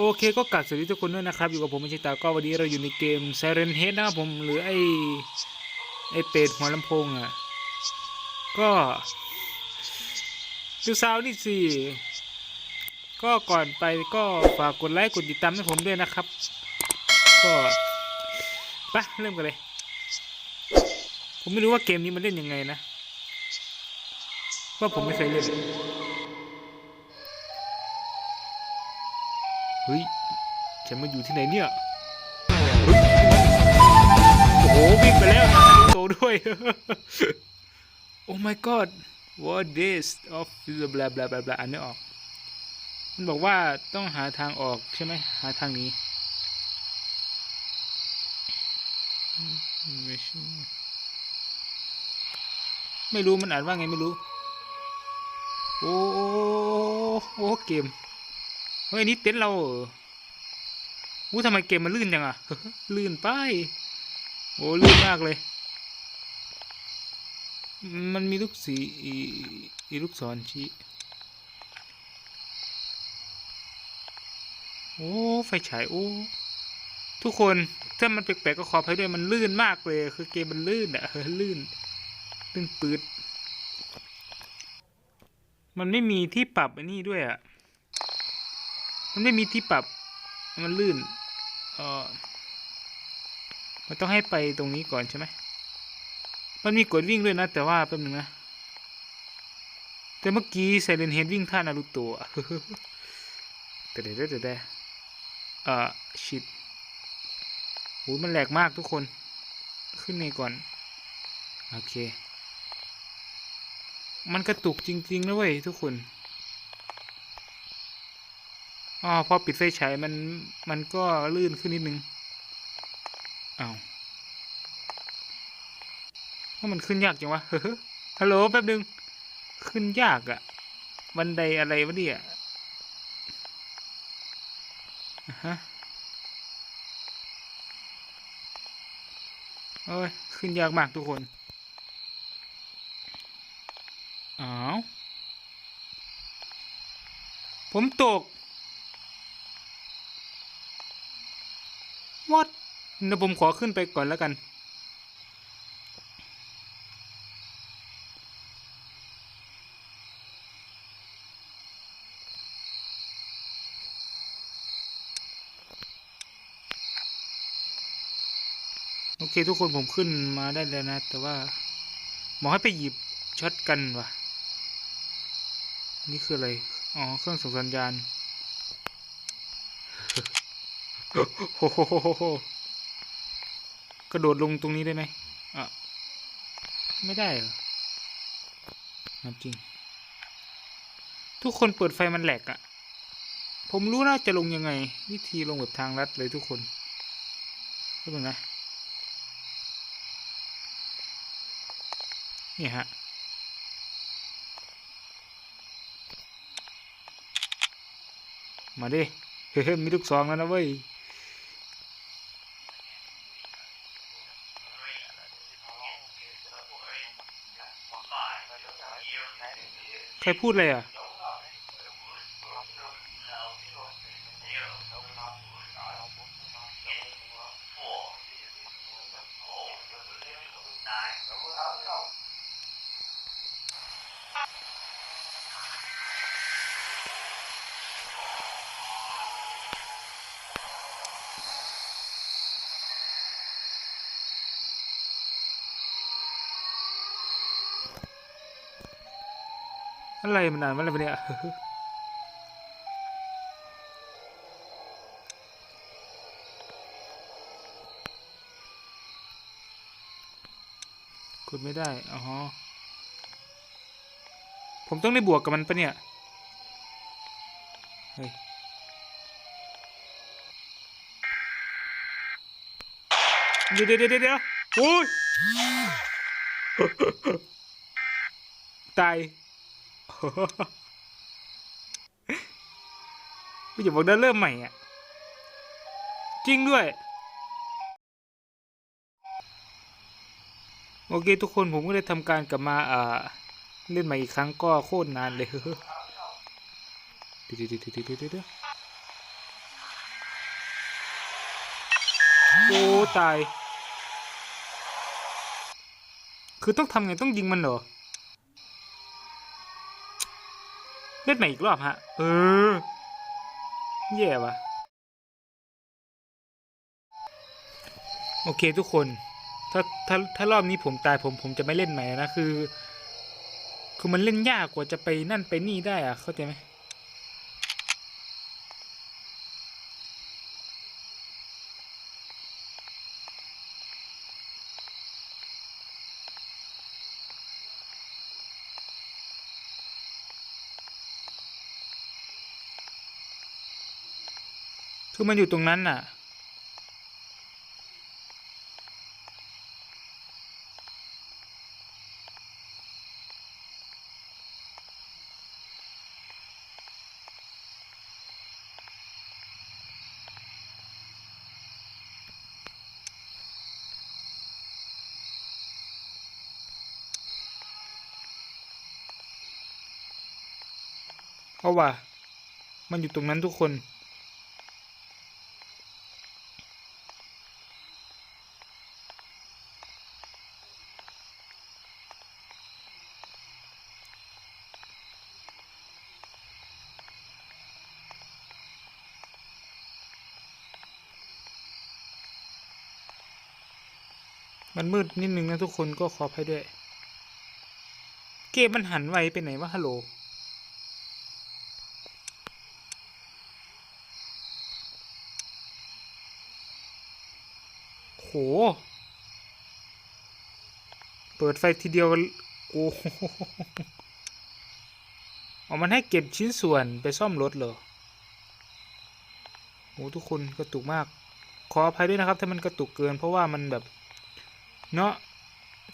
โอเคก็กลับสวัสดีทุกคนด้วยนะครับ อยู่กับผมมิชิตาก็วันนี้เราอยู่ในเกม Siren Head นะครับผมหรือไอ้ไอ้เป็ดหัวลำโพงอะ ก็ดูซาวนี่สิก็ก่อนไปก็ฝากกดไลค์กดติดตามให้ผมด้วยนะครับ ก็ไปเริ่มกันเลย ผมไม่รู้ว่าเกมนี้มันเล่นยังไงนะว่าผมไม่เคยเล่น เฮ้ยฉันมาอยู่ที่ไหนเนี่ยโอ้โหวิ่งไปแล้วนะโตด้วยโอ้ my god what this of blah blah blah blah อ่านไม่ออก มันบอกว่าต้องหาทางออกใช่ไหมหาทางนี้ไม่รู้มันอ่านว่าไงไม่รู้ โอ้โอ้โอ้เกม เฮ้ยนี่เต็นท์เราอู้ทำไมเกมมันลื่นจังอะลื่นไปโอ้ลื่นมากเลย มันมีลูกสีอีอีลูกศรชี้โอ้ไฟฉายโอ้ทุกคนถ้ามันแปลกๆก็ขออภัยด้วยมันลื่นมากเลย คือเกมมันลื่นอะเออลื่นลื่นปืดมันไม่มีที่ปรับอันนี้ด้วยอะ มันไม่มีที่ปรับ มันลื่นเออมันต้องให้ไปตรงนี้ก่อนใช่ไหมมันมีกดวิ่งด้วยนะ แต่ว่าแป๊บนึงนะ แต่เมื่อกี้ไซเลนเฮดวิ่งท่านารูโตะแต่เดี๋ยวเดี๋ยวเดี๋ยวเอ่อชิดโอ้ยมันแหลกมากทุกคน ขึ้นในก่อน โอเค มันกระตุกจริงๆนะเว้ยทุกคน อ๋อพอปิดไฟฉายมันมันก็ลื่นขึ้นนิดนึงอ้าวว่ามันขึ้นยากจังวะฮัลโหลแป๊บนึง ขึ้นยากอะบันไดอะไรวะเนี่ยฮะโอ้ย ขึ้นยากมากทุกคนอ้าวผมตก what เดี๋ยวผมขอขึ้นไปก่อนแล้วกัน โอเคทุกคนผมขึ้นมาได้แล้วนะ แต่ว่าหมอให้ไปหยิบช็อตกันว่ะนี่คืออะไร อ๋อ เครื่องส่งสัญญาณ โอ้โหกระโดดลงตรงนี้ได้ไหมอะ ไม่ได้เหรอจริง ทุกคนเปิดไฟมันแหลกอะ่ะ ผมรู้น่าจะลงยังไง วิธีลงแบบทางลัดเลยทุกคนรู้ไหมนะนี่ฮะมาดิ เฮ้ยมีลูกซองแล้วนะเว้ย ใครพูดเลยอะ อะไรมันอ่านว่าอะไรเนี่ยกดไม่ได้ อ๋อ ผมต้องได้บวกกับมันปะเนี่ย เฮ้ย เดี๋ยวเดี๋ยวเดี๋ยวเดี๋ยวโอ้ย ตาย ไม่อย่าบอกได้เริ่มใหม่อะ จริงด้วย โอเคทุกคนผมก็ได้ทำการกลับมาอ่าเล่นใหม่อีกครั้งก็โคตรนานเลยเดี๋ยวเดี๋ยวเดี๋ยวเดี๋ยวเดี๋ยวโอ้ตาย คือต้องทำไงต้องยิงมันเหรอ เล่นใหม่อีกรอบฮะ เออ แย่ว่ะ โอเคทุกคน ถ้าถ้าถ้ารอบนี้ผมตายผมผมจะไม่เล่นใหม่นะคือ คือมันเล่นยากกว่าจะไปนั่นไปนี่ได้อะเข้าใจไหม คือมันอยู่ตรงนั้นน่ะ เพราะว่า มันอยู่ตรงนั้นทุกคน มันมืดนิดนึงนะทุกคนก็ขออภัยด้วย เกมมันหันไวไปไหนวะฮัลโหลโห เปิดไฟทีเดียวโอ้โหเอามันให้เก็บชิ้นส่วนไปซ่อมรถเหรอโอ้ทุกคนกระตุกมาก ขออภัยด้วยนะครับ ถ้ามันกระตุกเกินเพราะว่ามันแบบ เนาะ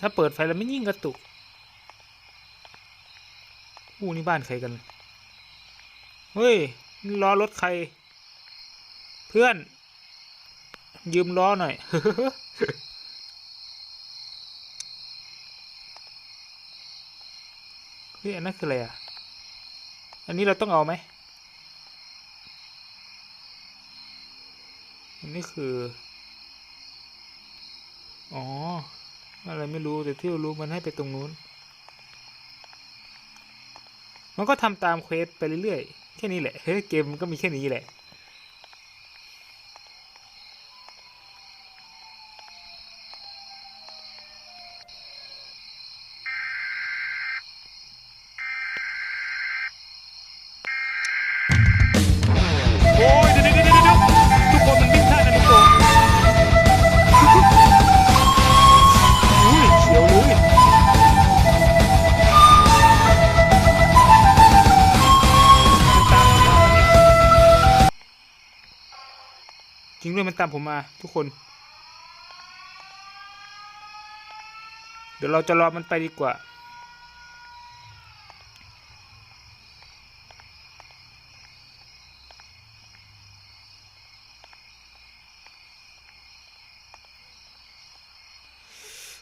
ถ้าเปิดไฟแล้วไม่ยิ่งกระตุกอู้นี่บ้านใครกัน เฮ้ยล้อรถใคร เพื่อน ยืมล้อหน่อย เฮ้ยอันนั้นคืออะไรอะ อันนี้เราต้องเอาไหม อันนี้คือ อ๋อ อะไรไม่รู้แต่ที่รู้มันให้ไปตรงนู้น มันก็ทำตามเควสไปเรื่อยๆ แค่นี้แหละ เฮ้ยเกมมันก็มีแค่นี้แหละ ตามผมมาทุกคน เดี๋ยวเราจะรอมันไปดีกว่า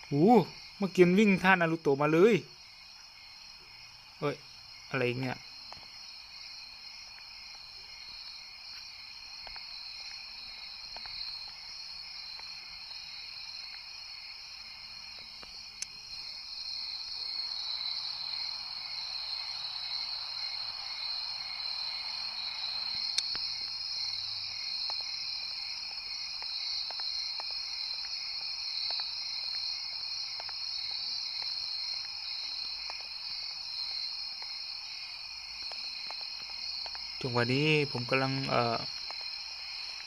โอ้เมื่อกี้นวิ่งท่านารูโตะมาเลย เอ้ย อะไรเนี่ย จังหวะนี้ผมกำลังเอ่อ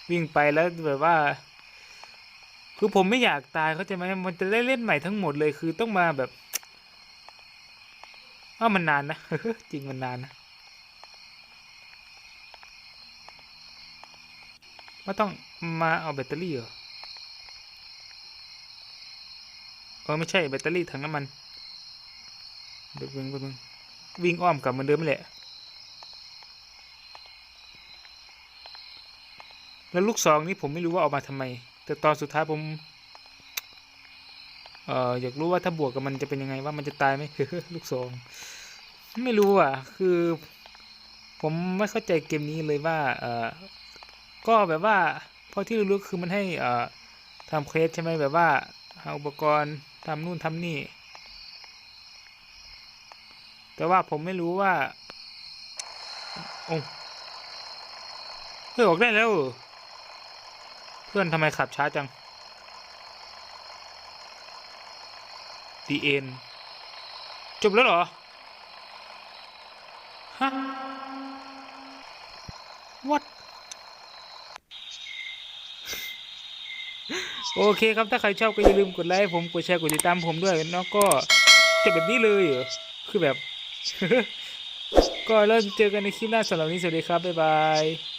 วิ่งไปแล้วแบบว่า คือผมไม่อยากตายเขาใจไหมมันจะได้เล่นใหม่ทั้งหมดเลยคือต้องมาแบบอ้ามันนานนะ จริงมันนานนะว่าต้องมาเอาแบตเตอรี่เหรอเออไม่ใช่แบตเตอรี่ถังน้ำมันเดี๋ยววิ่งวิ่งวิ่งอ้อมกลับมือนเดิมแหละ แล้วลูกซองนี้ผมไม่รู้ว่าเอามาทำไม แต่ตอนสุดท้ายผมเอ่ออยากรู้ว่าถ้าบวกกับมันจะเป็นยังไงว่ามันจะตายไหม ลูกซองไม่รู้อะ คือ ผมไม่เข้าใจเกมนี้เลยว่าเอ่อก็แบบว่าพราะที่รู้คือมันให้เอ่อทำเควสใช่ไหมแบบว่าหาอุปกรณ์ทำนู่นทำนี่ แต่ว่าผมไม่รู้ว่าโอ้เฮ้ยออกได้แล้ว พื่อนทำไมขับช้าจังดีเอ็นจบแล้วเหรอ ฮะ what โอเคครับถ้าใครชอบก็อย่าลืมกดไลค์ผมกดแชร์กดติดตามผมด้วยแล้วก็จบแบบนี้เลยเหรอคือแบบ ก็เริ่มเจอกันในคลิปหน้าสำหรับนี้สวัสดีครับ บ๊ายบาย